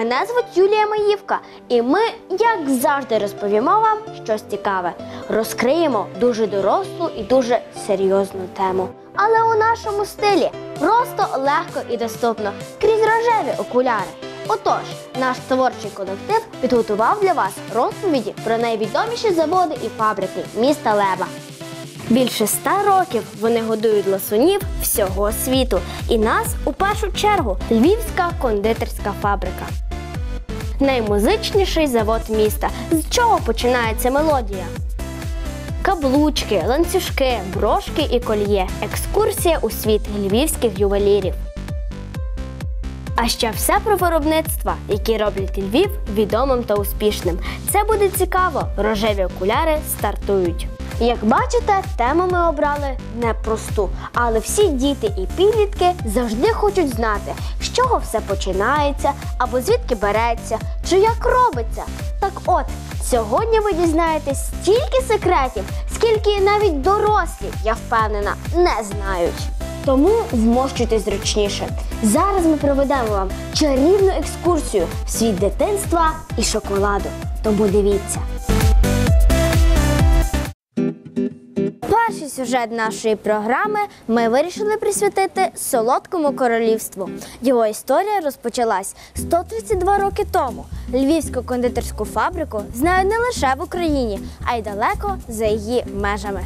Мене звуть Юлія Маївка, і ми, як завжди, розповімо вам щось цікаве. Розкриємо дуже дорослу і дуже серйозну тему. Але у нашому стилі просто легко і доступно крізь рожеві окуляри. Отож, наш творчий колектив підготував для вас розповіді про найвідоміші заводи і фабрики міста Лева. Більше ста років вони годують ласунів всього світу. І нас у першу чергу Львівська кондитерська фабрика. Наймузичніший завод міста. З чого починається мелодія? Каблучки, ланцюжки, брошки і кольє. Екскурсія у світ львівських ювелірів. А ще все про виробництва, які роблять Львів відомим та успішним. Це буде цікаво. Рожеві окуляри стартують. Як бачите, тему ми обрали непросту, але всі діти і підлітки завжди хочуть знати, з чого все починається або звідки береться, чи як робиться. Так от, сьогодні ви дізнаєтесь стільки секретів, скільки навіть дорослі, я впевнена, не знають. Тому вмощуйтесь зручніше. Зараз ми проведемо вам чарівну екскурсію в світ дитинства і шоколаду. Тому дивіться. Сюжет нашої програми ми вирішили присвятити солодкому королівству. Його історія розпочалась 132 роки тому. Львівську кондитерську фабрику знають не лише в Україні, а й далеко за її межами.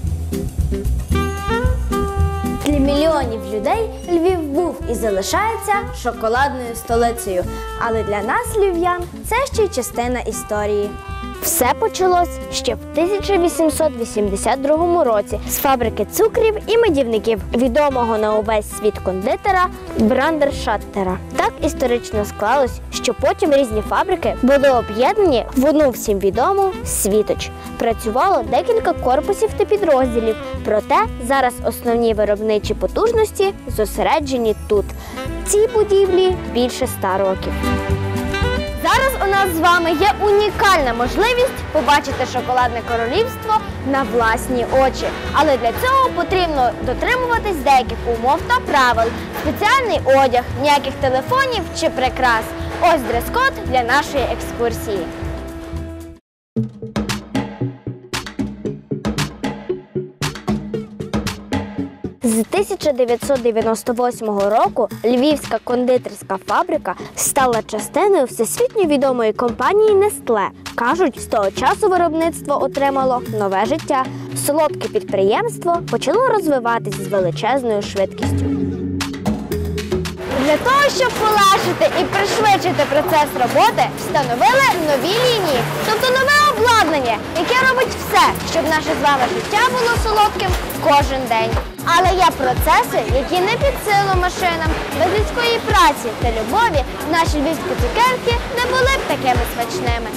Для мільйонів людей Львів був і залишається шоколадною столицею. Але для нас, львів'ян, це ще й частина історії. Все почалось ще в 1882 році з фабрики цукрів і медівників відомого на увесь світ кондитера Брандершаттера. Так історично склалось, що потім різні фабрики були об'єднані в одну всім відому світоч. Працювало декілька корпусів та підрозділів, проте зараз основні виробничі потужності зосереджені тут. Цій будівлі більше ста років. Зараз у нас з вами є унікальна можливість побачити шоколадне королівство на власні очі. Але для цього потрібно дотримуватись деяких умов та правил, спеціальний одяг, ніяких телефонів чи прикрас. Ось дрес-код для нашої екскурсії. 1998 року Львівська кондитерська фабрика стала частиною всесвітньо відомої компанії Нестле. Кажуть, з того часу виробництво отримало нове життя. Солодке підприємство почало розвиватись з величезною швидкістю. Для того, щоб полегшити і пришвидшити процес роботи, встановили нові лінії, тобто нове обладнання, яке робить все, щоб наше з вами життя було солодким кожен день. Але є процеси, які не під силу машинам, без людської праці та любові наші львівські цукерки не були б такими смачними.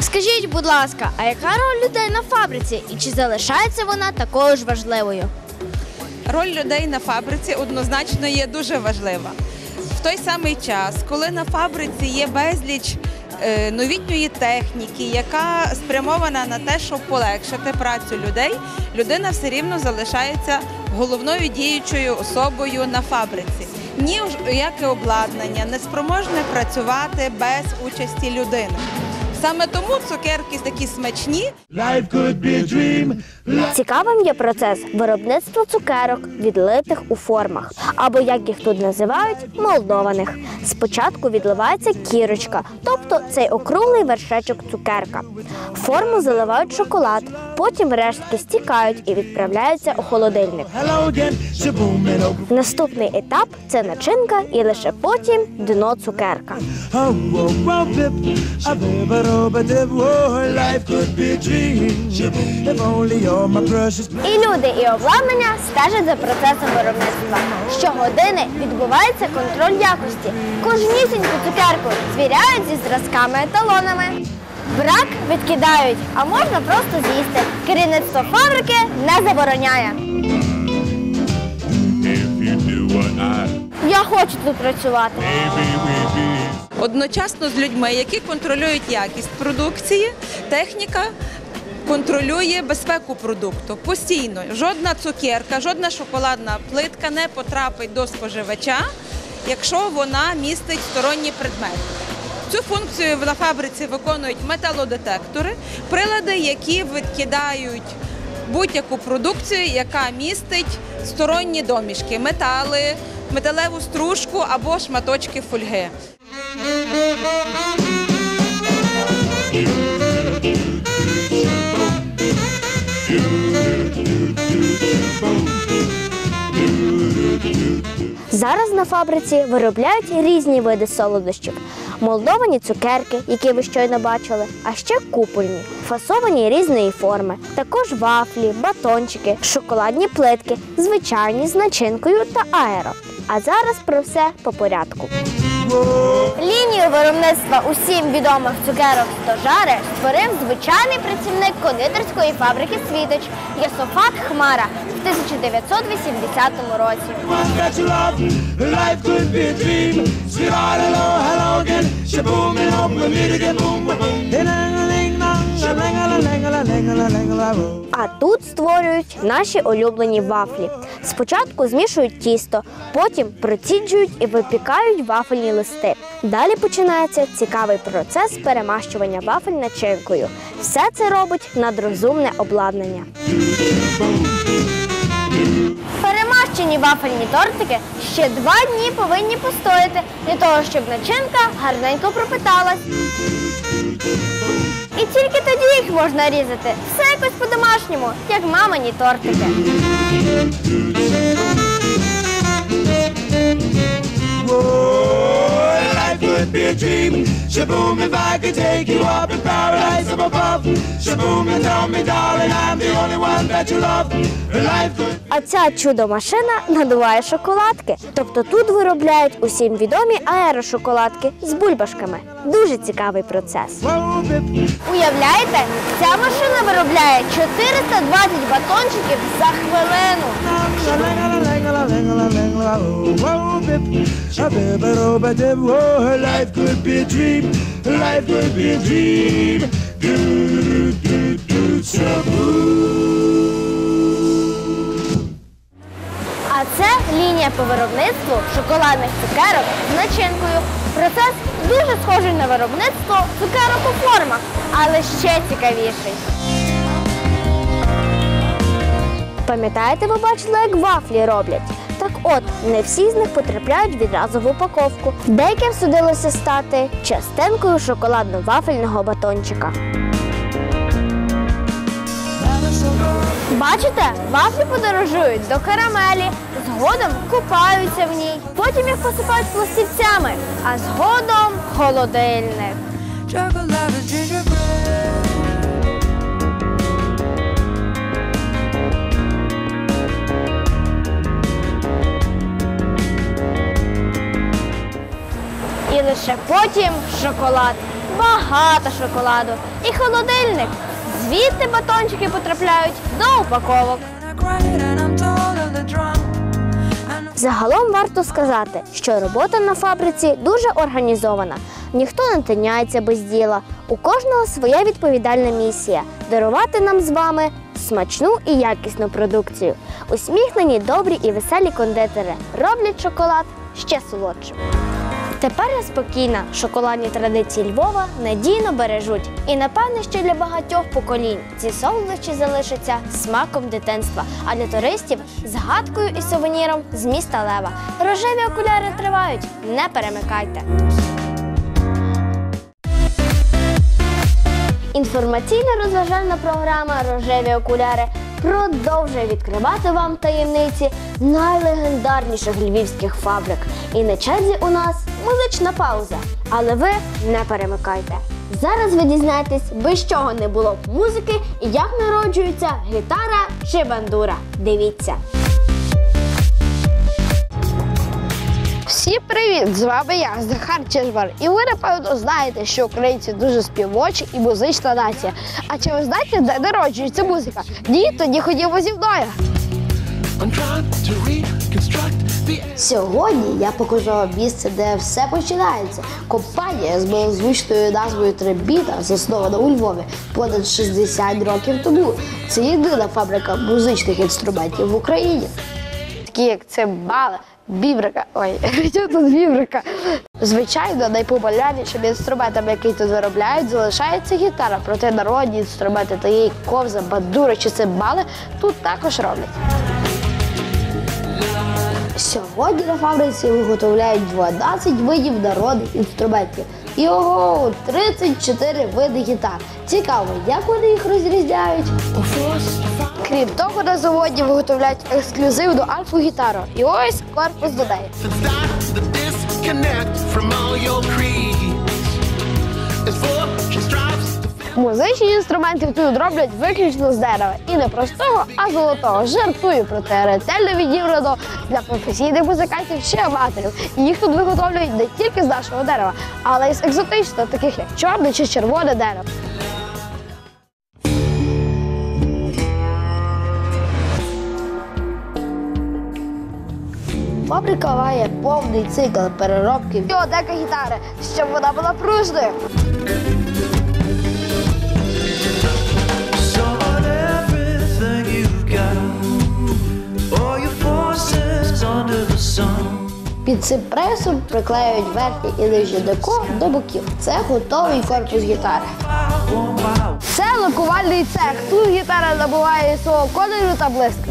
Скажіть, будь ласка, а яка роль людей на фабриці і чи залишається вона такою ж важливою? Роль людей на фабриці однозначно є дуже важлива. В той самий час, коли на фабриці є безліч новітньої техніки, яка спрямована на те, щоб полегшити працю людей, людина все рівно залишається головною діючою особою на фабриці. Ніяке обладнання не спроможне працювати без участі людини. Саме тому цукерки такі смачні, Life could be a dream. Цікавим є процес виробництва цукерок, відлитих у формах, або як їх тут називають, молдованих. Спочатку відливається кірочка, тобто цей округлий вершечок цукерка. Форму заливають шоколад, потім рештки стікають і відправляються у холодильник. Oh, Наступний етап це начинка і лише потім дно цукерка. Bip. A bip, a do, ba, dip, life could be a dream. If only all my precious І люди, і обладнання стежать за процесом виробництва. Щогодини відбувається контроль якості. Кожнісіньку цукерку звіряють зі зразками еталонами. Брак відкидають, а можна просто з'їсти. Керівництво фабрики не забороняє. Я хочу тут працювати. Одночасно з людьми, які контролюють якість продукції, техніка контролює безпеку продукту постійно. Жодна цукерка, жодна шоколадна плитка не потрапить до споживача, якщо вона містить сторонні предмети. Цю функцію на фабриці виконують металодетектори, прилади, які відкидають будь-яку продукцію, яка містить сторонні домішки, метали, металеву стружку або шматочки фольги. Зараз на фабриці виробляють різні види солодощів. Молдовані цукерки, які ви щойно бачили, а ще купольні, фасовані різної форми, також вафлі, батончики, шоколадні плитки, звичайні з начинкою та аеро. А зараз про все по порядку. Лінію виробництва усім відомих цукерок Стожари створив звичайний працівник кондитерської фабрики Світоч Єсофат Хмара в 1980 році. А тут створюють наші улюблені вафлі. Спочатку змішують тісто, потім проціджують і випікають вафельні листи. Далі починається цікавий процес перемащування вафель начинкою. Все це робить надрозумне обладнання. Перемащені вафельні тортики ще два дні повинні постояти для того, щоб начинка гарненько пропиталась. І тільки тоді їх можна різати. Все якось по-домашньому, як мамині тортики. Whoa, could be a dream. Shaboom, if I could take you up in paradise up above. Shaboom, and tell me, darling, I'm the only one that you love. Life could А ця чудо-машина надуває шоколадки. Тобто тут виробляють усім відомі аерошоколадки з бульбашками. Дуже цікавий процес. Уявляєте, ця машина виробляє 420 батончиків за хвилину. Whoa, life could be a dream. Life could be a dream. Do, do, do, shaboom. А це лінія по виробництву шоколадних цукерок з начинкою. Процес дуже схожий на виробництво цукерок у формах, але ще цікавіший. Пам'ятаєте, ви бачили, як вафлі роблять? Так от, не всі з них потрапляють відразу в упаковку. Деяким судилося стати частинкою шоколадно-вафельного батончика. Бачите, вафлі подорожують до карамелі, згодом купаються в ній, потім їх посипають пластівцями, а згодом холодильник. І лише потім шоколад. Багато шоколаду. І холодильник. Звідти батончики потрапляють до упаковок. Загалом варто сказати, що робота на фабриці дуже організована. Ніхто не тиняється без діла. У кожного своя відповідальна місія дарувати нам з вами смачну і якісну продукцію. Усміхнені, добрі і веселі кондитери роблять шоколад ще солодшим. Тепер я спокійна, шоколадні традиції Львова надійно бережуть. І напевне, що для багатьох поколінь ці солодощі залишаться смаком дитинства, а для туристів згадкою і сувеніром з міста Лева. Рожеві окуляри тривають. Не перемикайте. Інформаційно-розважальна програма Рожеві окуляри продовжує відкривати вам таємниці найлегендарніших львівських фабрик. І на черзі у нас музична пауза. Але ви не перемикайте. Зараз ви дізнаєтесь, без чого не було б музики і як народжується гітара чи бандура. Дивіться. Всім привіт! З вами я, Захар Чижбар. І ви, напевно, знаєте, що українці дуже співочі і музична нація. А чи ви знаєте, де народжується музика? Ні, тоді ходімо зі мною. Сьогодні я покажу вам місце, де все починається. Компанія з милозвучною назвою Трембіта заснована у Львові понад 60 років тому. Це єдина фабрика музичних інструментів в Україні. Такі як цимбали, бібрика. Ой, що тут бібрика? Звичайно, найпопулярнішим інструментом, який тут виробляють, залишається гітара. Проте народні інструменти, такі як ковза, бандури чи цимбали, тут також роблять. Сьогодні на фабриці виготовляють 12 видів народних інструментів. І ого, 34 види гітар. Цікаво, як вони їх розрізняють. Крім того, на заводі виготовляють ексклюзивну альфу-гітару. І ось корпус до fill Музичні інструменти тут роблять виключно з дерева. І не простого, а золотого. Жартую, проте ретельно відібрано для професійних музикантів чи аматорів. Їх тут виготовлюють не тільки з нашого дерева, але й з екзотичного, таких як чорне чи червоне дерево. Фабрика повний цикл переробки біодека гітари, щоб вона була пружною. Під цим пресом приклеюють верхнє і нижнє деко до боків. Це готовий корпус гітари. Це лакувальний цех. Тут гітара набуває свого кольору та блиску.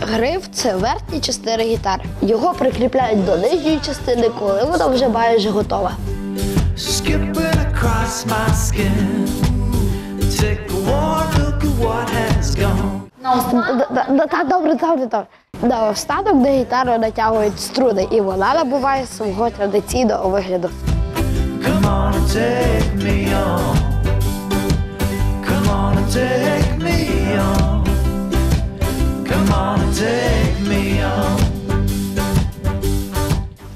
Гриф це верхня частина гітари. Його прикріпляють до нижньої частини, коли вона вже майже готова. Добре, добре, добре. На останок до гітари натягують струни, і вона набуває свого традиційного вигляду. Come on take me on. Take me on. Come on and take me on.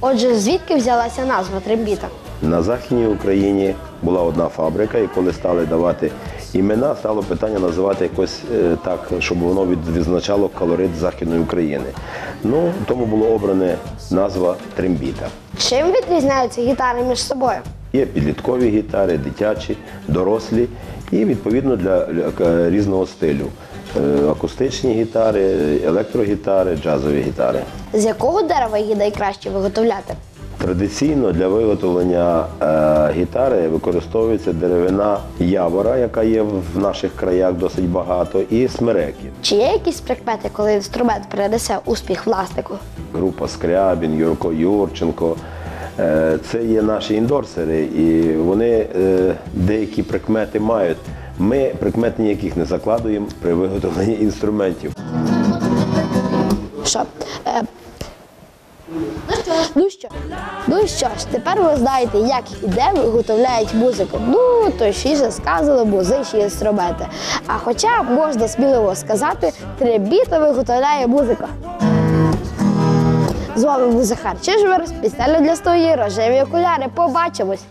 Отже, звідки взялася назва трембіта? На Західній Україні була одна фабрика, і коли стали давати імена, стало питання називати якось е, так, щоб воно відзначало колорит Західної України. Ну, тому було обране назва Трембіта. Чим відрізняються гітари між собою? Є підліткові гітари, дитячі, дорослі і відповідно для, е, різного стилю. Е, Акустичні гітари, електрогітари, джазові гітари. З якого дерева її найкраще виготовляти? Традиційно для виготовлення е, гітари використовується деревина явора, яка є в наших краях досить багато, і смереки. Чи є якісь прикмети, коли інструмент принесе успіх власнику? Група Скрябін, Юрко Юрченко. Е, це є наші індорсери, і вони е, деякі прикмети мають. Ми прикмет ніяких не закладуємо при виготовленні інструментів. Що? Е... Ну що? Ну що ж, тепер ви знаєте, як і де виготовляють музику. Ну, точніше сказали, музичні інструменти. А хоча можна сміливо сказати, требіта виготовляє музика. З вами був Захар Чижвер, спеціально для студії рожеві окуляри. Побачимось.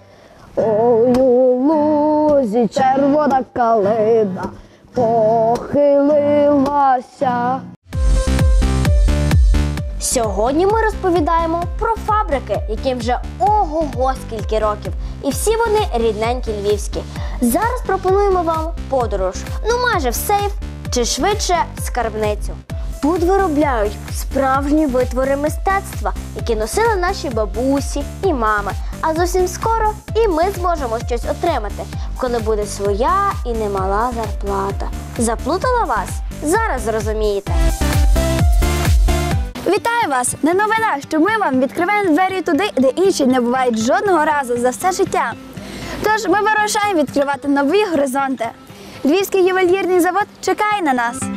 Ой, у лузі червона калина похилилася. Сьогодні ми розповідаємо про фабрики, яким вже ого-го скільки років. І всі вони рідненькі львівські. Зараз пропонуємо вам подорож, ну майже в сейф чи швидше скарбницю. Тут виробляють справжні витвори мистецтва, які носили наші бабусі і мами. А зовсім скоро і ми зможемо щось отримати, коли буде своя і немала зарплата. Заплутала вас? Зараз зрозумієте. Вітаю вас! Не новина, що ми вам відкриваємо двері туди, де інші не бувають жодного разу за все життя. Тож ми вирушаємо відкривати нові горизонти. Львівський ювелірний завод чекає на нас.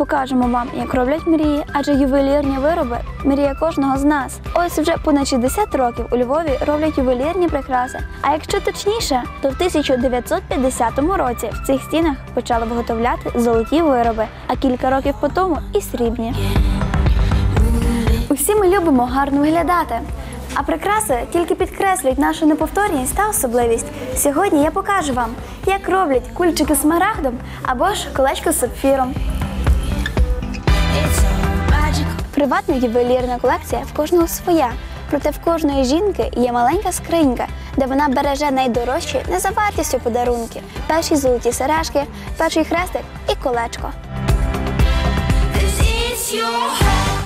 Покажемо вам, як роблять мрії, адже ювелірні вироби мрія кожного з нас. Ось вже понад 60 років у Львові роблять ювелірні прикраси. А якщо точніше, то в 1950 році в цих стінах почали виготовляти золоті вироби, а кілька років по тому і срібні. Усі ми любимо гарно виглядати. А прикраси тільки підкреслюють нашу неповторність та особливість. Сьогодні я покажу вам, як роблять кульчики з смарагдом або ж колечко з сапфіром. Приватна ювелірна колекція в кожного своя. Проте в кожної жінки є маленька скринька, де вона береже найдорожчі не за вартістю подарунки. Перші золоті сережки, перший хрестик і колечко.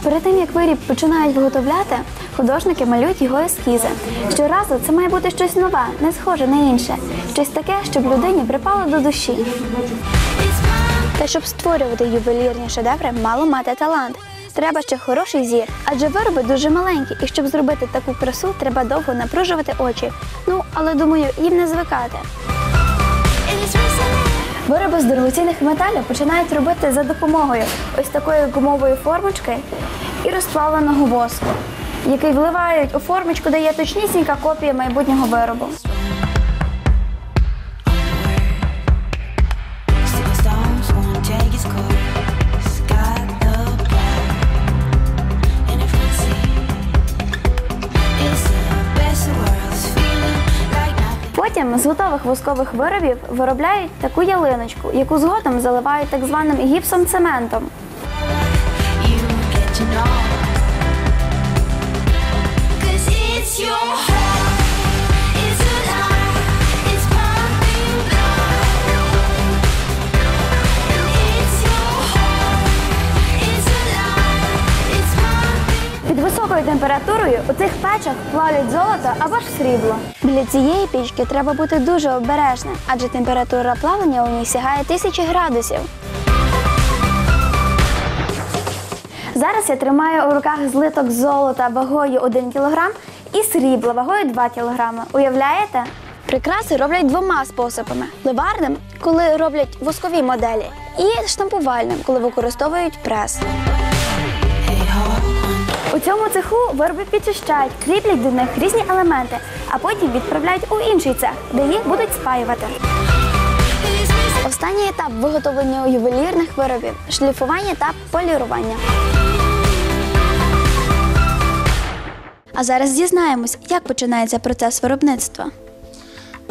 Перед тим як виріб починають виготовляти, художники малюють його ескізи. Щоразу це має бути щось нове, не схоже на інше, щось таке, щоб людині припало до душі. Та щоб створювати ювелірні шедеври, мало мати талант. Треба ще хороший зір, адже вироби дуже маленькі, і щоб зробити таку красу, треба довго напружувати очі. Ну, але думаю, їм не звикати. Вироби з дорогоцінних металів починають робити за допомогою ось такої гумової формочки і розплавленого воску, який вливають у формочку, де є точнісінька копія майбутнього виробу. Потім з готових воскових виробів виробляють таку ялиночку, яку згодом заливають так званим гіпсом-цементом. Під високою температурою у цих печах плавлять золото або ж срібло. Біля цієї пічки треба бути дуже обережним, адже температура плавлення у ній сягає тисячі градусів. Зараз я тримаю у руках злиток золота вагою 1 кг і срібла вагою 2 кг. Уявляєте? Прикраси роблять двома способами: ливарним, коли роблять воскові моделі, і штампувальним, коли використовують прес. У цьому цеху вироби підчищають, кріплять до них різні елементи, а потім відправляють у інший цех, де їх будуть спаювати. Останній етап виготовлення ювелірних виробів шліфування та полірування. А зараз дізнаємось, як починається процес виробництва.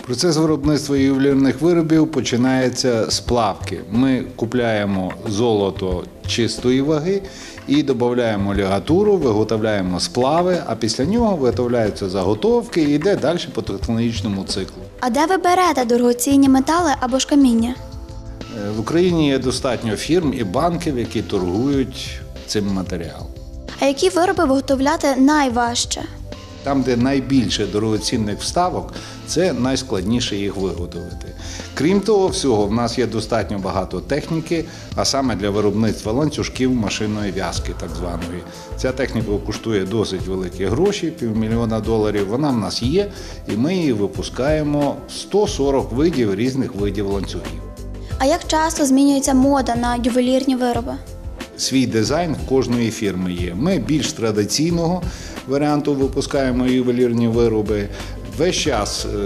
Процес виробництва ювелірних виробів починається з плавки. Ми купляємо золото чистої ваги і додаємо лігатуру, виготовляємо сплави, а після нього виготовляються заготовки і йде далі по технологічному циклу. А де ви берете дорогоцінні метали або ж каміння? Е, В Україні є достатньо фірм і банків, які торгують цим матеріалом. А які вироби виготовляти найважче? Там, де найбільше дорогоцінних вставок, це найскладніше їх виготовити. Крім того всього, в нас є достатньо багато техніки, а саме для виробництва ланцюжків машинної в'язки, так званої. Ця техніка коштує досить великі гроші, півмільйона доларів. Вона в нас є, і ми її випускаємо 140 видів різних видів ланцюгів. А як часто змінюється мода на ювелірні вироби? Свій дизайн кожної фірми є. Ми більш традиційного варіанту випускаємо ювелірні вироби. Весь час е,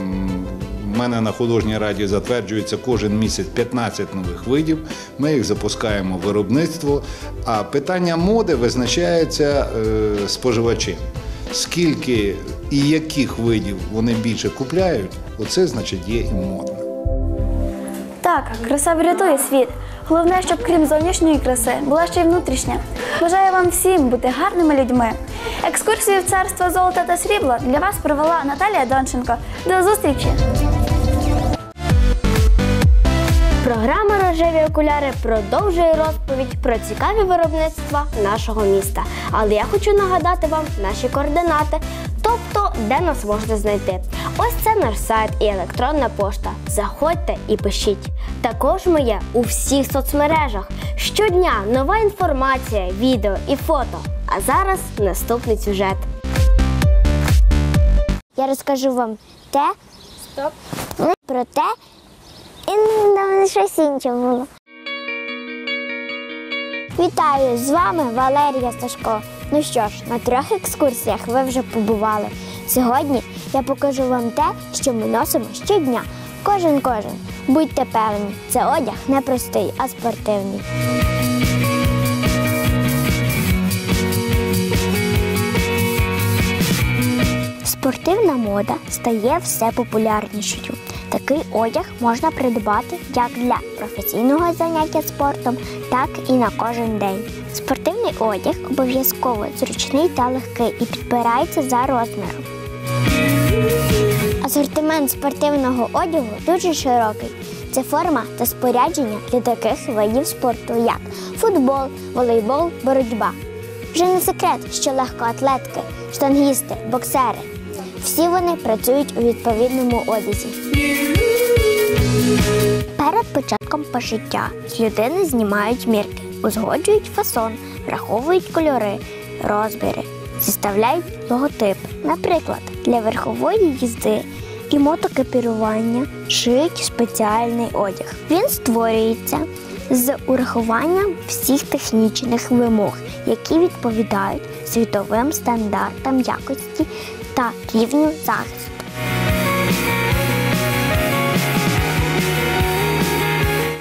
м, в мене на художній раді затверджується кожен місяць 15 нових видів. Ми їх запускаємо в виробництво. А питання моди визначається е, споживачем. Скільки і яких видів вони більше купляють, оце значить є і модно. Так, краса врятує світ. Головне, щоб крім зовнішньої краси була ще й внутрішня. Бажаю вам всім бути гарними людьми. Екскурсію в царство золота та срібла для вас провела Наталія Донченко. До зустрічі! Програма Рожеві окуляри продовжує розповідь про цікаві виробництва нашого міста. Але я хочу нагадати вам наші координати, тобто де нас можна знайти. Ось це наш сайт і електронна пошта. Заходьте і пишіть. Також ми є у всіх соцмережах. Щодня нова інформація, відео і фото. А зараз наступний сюжет. Я розкажу вам те, Стоп. про те, і не щось інше було. Вітаю! З вами Валерія Сташко. Ну що ж, на трьох екскурсіях ви вже побували. Сьогодні я покажу вам те, що ми носимо щодня. Кожен кожен. Будьте певні, це одяг не простий, а спортивний. Спортивна мода стає все популярнішою. Такий одяг можна придбати як для професійного заняття спортом, так і на кожен день. Спортивний одяг обов'язково зручний та легкий і підбирається за розміром. Асортимент спортивного одягу дуже широкий. Це форма та спорядження для таких видів спорту, як футбол, волейбол, боротьба. Вже не секрет, що легкоатлетки, штангісти, боксери. Всі вони працюють у відповідному одязі. Перед початком пошиття з людини знімають мірки, узгоджують фасон, враховують кольори, розміри, зіставляють логотип. Наприклад, для верхової їзди і мотокепірування шиють спеціальний одяг. Він створюється з урахуванням всіх технічних вимог, які відповідають світовим стандартам якості та рівню захисту.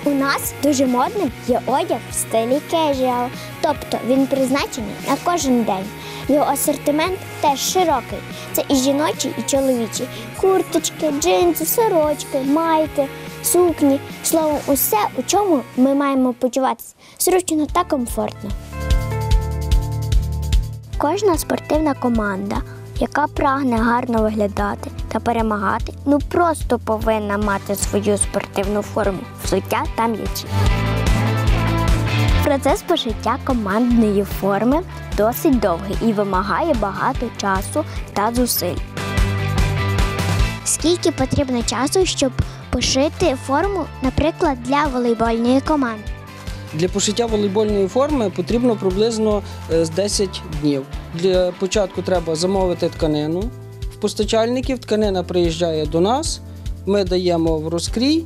У нас дуже модним є одяг в стилі casual, тобто він призначений на кожен день. Його асортимент теж широкий. Це і жіночі, і чоловічі. Курточки, джинси, сорочки, майки, сукні. Словом, усе, у чому ми маємо почуватися зручно та комфортно. Кожна спортивна команда, яка прагне гарно виглядати та перемагати, ну просто повинна мати свою спортивну форму, взуття та м'ячі. Процес пошиття командної форми досить довгий і вимагає багато часу та зусиль. Скільки потрібно часу, щоб пошити форму, наприклад, для волейбольної команди? Для пошиття волейбольної форми потрібно приблизно е, з 10 днів. Для початку треба замовити тканину в постачальників. Тканина приїжджає до нас, ми даємо в розкрій,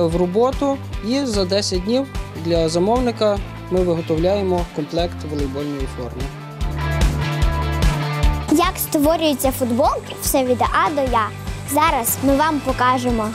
е, в роботу, і за 10 днів для замовника ми виготовляємо комплект волейбольної форми. Як створюються футболки, все від А до Я. Зараз ми вам покажемо.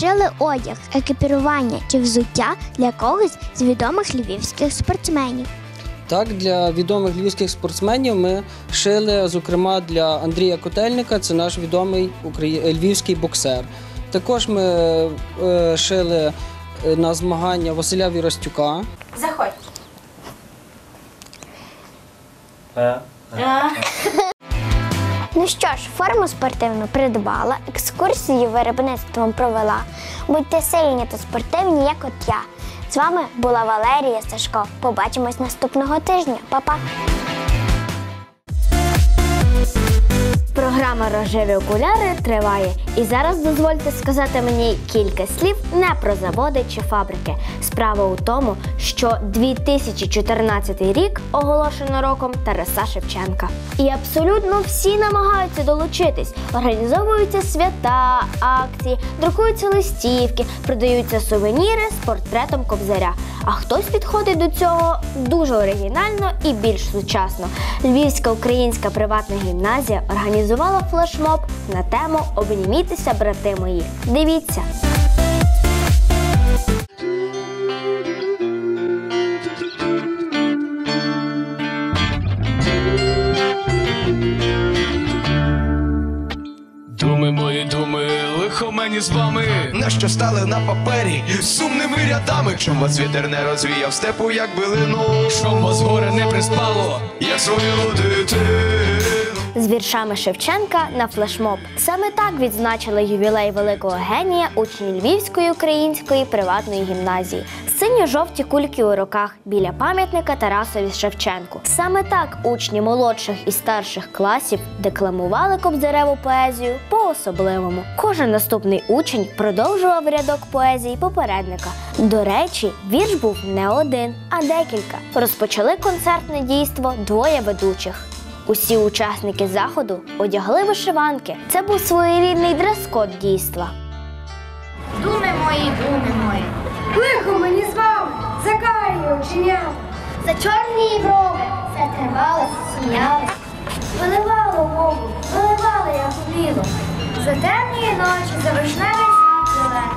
Шили одяг, екіпірування чи взуття для когось з відомих львівських спортсменів? Так, для відомих львівських спортсменів ми шили, зокрема, для Андрія Котельника, це наш відомий украї- е, львівський боксер. Також ми е, шили е, на змагання Василя Віростюка. Заходь. Ну що ж, форму спортивну придбала, екскурсію виробництвом провела. Будьте сильні та спортивні, як от я. З вами була Валерія Сашко. Побачимось наступного тижня. Па-па! Програма Рожеві окуляри триває. І зараз дозвольте сказати мені кілька слів не про заводи чи фабрики. Справа у тому, що 2014 рік оголошено роком Тараса Шевченка. І абсолютно всі намагаються долучитись. Організовуються свята, акції, друкуються листівки, продаються сувеніри з портретом кобзаря. А хтось підходить до цього дуже оригінально і більш сучасно. Львівська українська приватна гімназія організувала флешмоб на тему Обнімітеся, брати мої. Дивіться. Думи мої думи, лихо мені з вами. що стали на папері сумними рядами. Чом вас вітер не розвіяв степу, як билину. Чом вас горе не приспало, як свою дитину. З віршами Шевченка на флешмоб. Саме так відзначили ювілей великого генія учні Львівської української приватної гімназії. Синьо-жовті кульки у руках біля пам'ятника Тарасові Шевченку. Саме так учні молодших і старших класів декламували кобзареву поезію по-особливому. Кожен наступний учень продовжував рядок поезії попередника. До речі, вірш був не один, а декілька. Розпочали концертне дійство двоє ведучих. Усі учасники заходу одягли вишиванки. Це був своєрідний дрес-код дійства. Думи мої, думи мої. Лихо мені з вами, Закарію вчиняв. За чорні брови затривалися, сміялися. Виливало мову, виливало я хліло. За темні ночі, за вишневий зелений.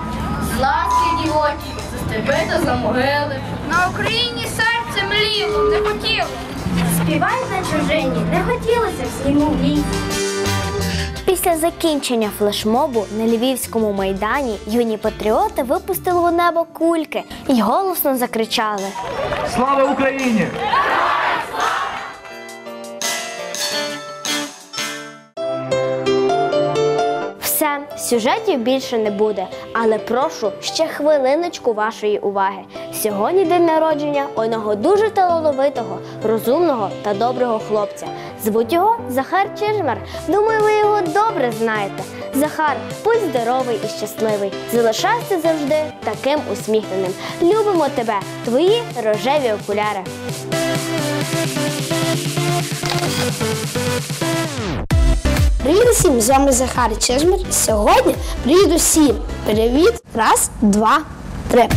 З ласки дівочі, за степи та за могили. На Україні серце мліло, не хотіло. Співай на чужині, не хотілося всім у війні. Після закінчення флешмобу на Львівському майдані юні патріоти випустили у небо кульки і голосно закричали. Слава Україні! Все, сюжетів більше не буде, але прошу ще хвилиночку вашої уваги. Сьогодні день народження одного дуже талановитого, розумного та доброго хлопця. Звуть його Захар Чижмар. Думаю, ви його добре знаєте. Захар, будь здоровий і щасливий. Залишайся завжди таким усміхненим. Любимо тебе, твої рожеві окуляри. Привіт усім, з вами Захар Чижмир. Сьогодні привіт усім. Привіт. Раз, два, три.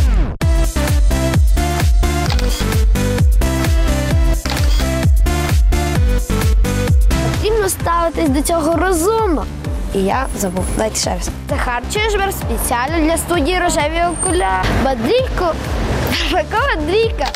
Потрібно ставитись до цього розумно. І я забув. Дайте ще раз. Захар Чижбер спеціально для студії рожеві окуляри. Бадрійко. Дрійка.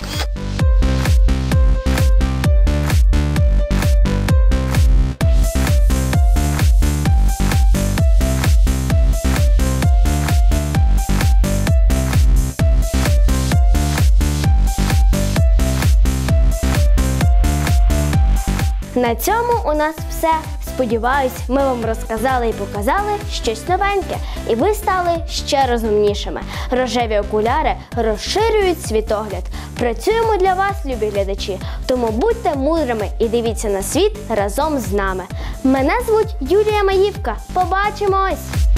На цьому у нас все. Сподіваюсь, ми вам розказали і показали щось новеньке, і ви стали ще розумнішими. Рожеві окуляри розширюють світогляд. Працюємо для вас, любі глядачі. Тому будьте мудрими і дивіться на світ разом з нами. Мене звуть Юлія Маївка. Побачимось!